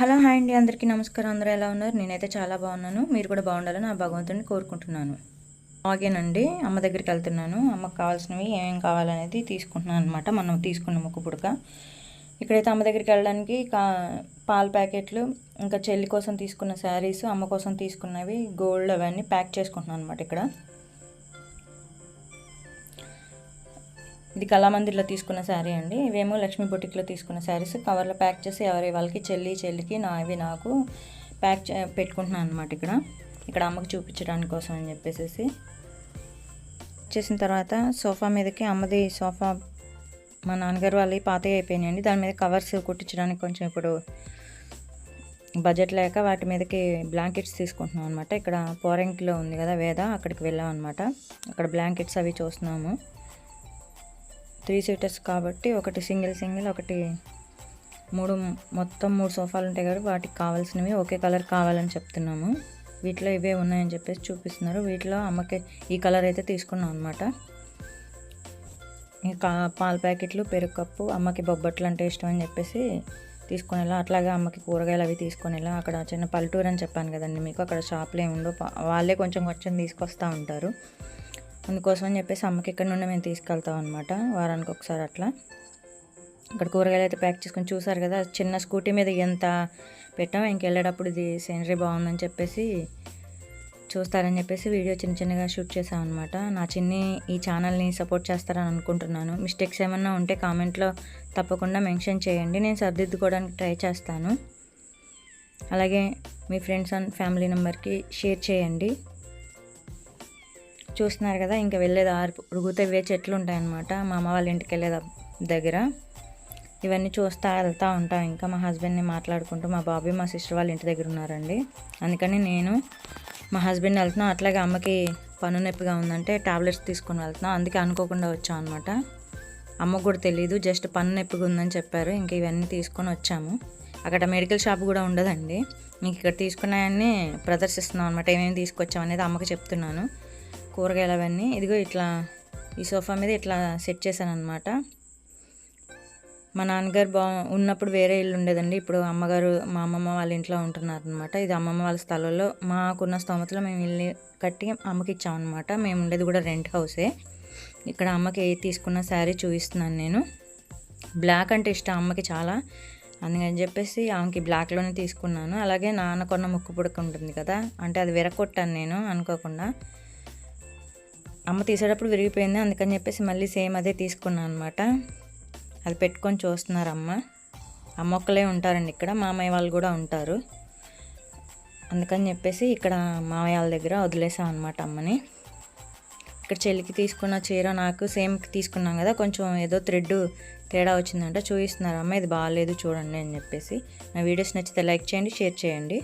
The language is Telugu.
హలో హాయ్ అండి అందరికీ నమస్కారం. అందరూ ఎలా ఉన్నారు? నేనైతే చాలా బాగున్నాను. మీరు కూడా బాగుండాలని నా భగవంతుని కోరుకుంటున్నాను. ఆగేనండి అమ్మ దగ్గరికి వెళ్తున్నాను. అమ్మకు కావాల్సినవి ఏమేం కావాలనేది తీసుకుంటున్నాను అనమాట మనం తీసుకున్న ఒక పుడక. ఇక్కడైతే అమ్మ దగ్గరికి వెళ్ళడానికి కా పాల ప్యాకెట్లు ఇంకా చెల్లి కోసం తీసుకున్న శారీస్ అమ్మ కోసం తీసుకున్నవి గోల్డ్ అవన్నీ ప్యాక్ చేసుకుంటున్నాను అనమాట ఇక్కడ. ఇది కళామందిర్లో తీసుకున్న శారీ అండి. ఇవేమో లక్ష్మీ బొటిక్లో తీసుకున్న శారీస్. కవర్లో ప్యాక్ చేసి ఎవరి వాళ్ళకి చెల్లి చెల్లికి నా ఇవి నాకు ప్యాక్ చే పెట్టుకుంటున్నాను అనమాట ఇక్కడ. ఇక్కడ అమ్మకి చూపించడానికి కోసం అని చెప్పేసి చేసిన తర్వాత సోఫా మీదకి అమ్మది సోఫా మా నాన్నగారు వాళ్ళవి పాతవి అయిపోయినాయండి. దాని మీద కవర్స్ కుట్టించడానికి కొంచెం ఇప్పుడు బడ్జెట్ లేక వాటి మీదకి బ్లాంకెట్స్ తీసుకుంటున్నాం అనమాట ఇక్కడ పోరెంకిలో ఉంది కదా వేద అక్కడికి వెళ్ళాం అనమాట అక్కడ బ్లాంకెట్స్ అవి చూస్తున్నాము. త్రీ సీటర్స్ కాబట్టి ఒకటి సింగిల్ సింగిల్ ఒకటి మూడు మొత్తం మూడు సోఫాలు ఉంటాయి కాబట్టి వాటికి కావాల్సినవి ఒకే కలర్ కావాలని చెప్తున్నాము. వీటిలో ఇవే ఉన్నాయని చెప్పేసి చూపిస్తున్నారు. వీటిలో అమ్మకి ఈ కలర్ అయితే తీసుకున్నాం అనమాట ఇంకా పాల ప్యాకెట్లు పెరుగు కప్పు అమ్మకి బొబ్బట్లు అంటే ఇష్టం అని చెప్పేసి తీసుకునేలా అట్లాగే అమ్మకి కూరగాయలు అవి తీసుకునేలా అక్కడ చిన్న పల్లెటూరు అని చెప్పాను కదండి మీకు అక్కడ షాప్లో ఏముండో వాళ్ళే కొంచెం కొంచెం తీసుకొస్తూ ఉంటారు. అందుకోసం అని చెప్పేసి అమ్మకి ఇక్కడ నుండి మేము తీసుకెళ్తాం అనమాట వారానికి ఒకసారి అట్లా. ఇక్కడ కూరగాయలు అయితే ప్యాక్ చేసుకొని చూసారు కదా చిన్న స్కూటీ మీద ఎంత పెట్టాం ఇంకెళ్ళేటప్పుడు ఇది సీనరీ బాగుందని చెప్పేసి చూస్తారని చెప్పేసి వీడియో చిన్న చిన్నగా షూట్ చేసాం నా చిన్ని ఈ ఛానల్ని సపోర్ట్ చేస్తారని అనుకుంటున్నాను. మిస్టేక్స్ ఏమన్నా ఉంటే కామెంట్లో తప్పకుండా మెన్షన్ చేయండి. నేను సర్దిద్దుకోవడానికి ట్రై చేస్తాను. అలాగే మీ ఫ్రెండ్స్ అండ్ ఫ్యామిలీ నెంబర్కి షేర్ చేయండి. చూస్తున్నారు కదా ఇంకా వెళ్ళేది ఆరు ఉరుగుతవ్వే చెట్లు ఉంటాయన్నమాట. మా అమ్మ వాళ్ళ ఇంటికి వెళ్ళే దగ్గర. ఇవన్నీ చూస్తూ వెళ్తూ ఉంటాం ఇంకా మా హస్బెండ్ని మాట్లాడుకుంటూ మా బాబీ మా సిస్టర్ వాళ్ళ ఇంటి దగ్గర ఉన్నారండి. అందుకని నేను మా హస్బెండ్ వెళ్తున్నాం. అట్లాగే అమ్మకి పన్ను నొప్పిగా ఉందంటే టాబ్లెట్స్ తీసుకొని వెళ్తున్నాం. అందుకే అనుకోకుండా వచ్చాం అనమాట అమ్మకు కూడా తెలియదు జస్ట్ పన్ను నొప్పిగా ఉందని చెప్పారు. ఇంక ఇవన్నీ తీసుకొని వచ్చాము. అక్కడ మెడికల్ షాప్ కూడా ఉండదండి. మీకు ఇక్కడ తీసుకున్నాయన్నీ ప్రదర్శిస్తున్నాం అనమాట ఏమేమి తీసుకొచ్చాం అనేది అమ్మకి చెప్తున్నాను. కూరగాయలు అవన్నీ ఇదిగో ఇట్లా ఈ సోఫా మీద ఇట్లా సెట్ చేశాను అనమాట మా నాన్నగారు బా ఉన్నప్పుడు వేరే ఇల్లు ఉండేదండి. ఇప్పుడు అమ్మగారు మా అమ్మమ్మ వాళ్ళ ఇంట్లో ఉంటున్నారు అనమాట ఇది అమ్మమ్మ వాళ్ళ స్థలంలో మాకున్న స్తోమతలో మేము ఇల్లు కట్టి అమ్మకి ఇచ్చామన్నమాట. మేము ఉండేది కూడా రెంట్ హౌసే. ఇక్కడ అమ్మకి తీసుకున్న శారీ చూపిస్తున్నాను నేను. బ్లాక్ అంటే ఇష్టం అమ్మకి చాలా. అందుకని చెప్పేసి ఆమెకి బ్లాక్లోనే తీసుకున్నాను. అలాగే నాన్న కొన్న ముక్కు పుడక ఉంటుంది కదా. అంటే అది విరగొట్టాను నేను అనుకోకుండా. అమ్మ తీసేటప్పుడు విరిగిపోయింది అందుకని చెప్పేసి మళ్ళీ సేమ్ అదే తీసుకున్నాను అనమాట అది పెట్టుకొని చూస్తున్నారు అమ్మ. అమ్మ ఒక్కలే ఉంటారండి ఇక్కడ మామయ్య వాళ్ళు కూడా ఉంటారు. అందుకని చెప్పేసి ఇక్కడ మామయ్య వాళ్ళ దగ్గర వదిలేసాం అనమాట అమ్మని. ఇక్కడ చెల్లికి తీసుకున్న చీర నాకు సేమ్ తీసుకున్నాం కదా కొంచెం ఏదో థ్రెడ్ తేడా వచ్చిందంట చూపిస్తున్నారు అమ్మ. ఇది బాగాలేదు చూడండి అని చెప్పేసి. నా వీడియోస్ నచ్చితే లైక్ చేయండి షేర్ చేయండి.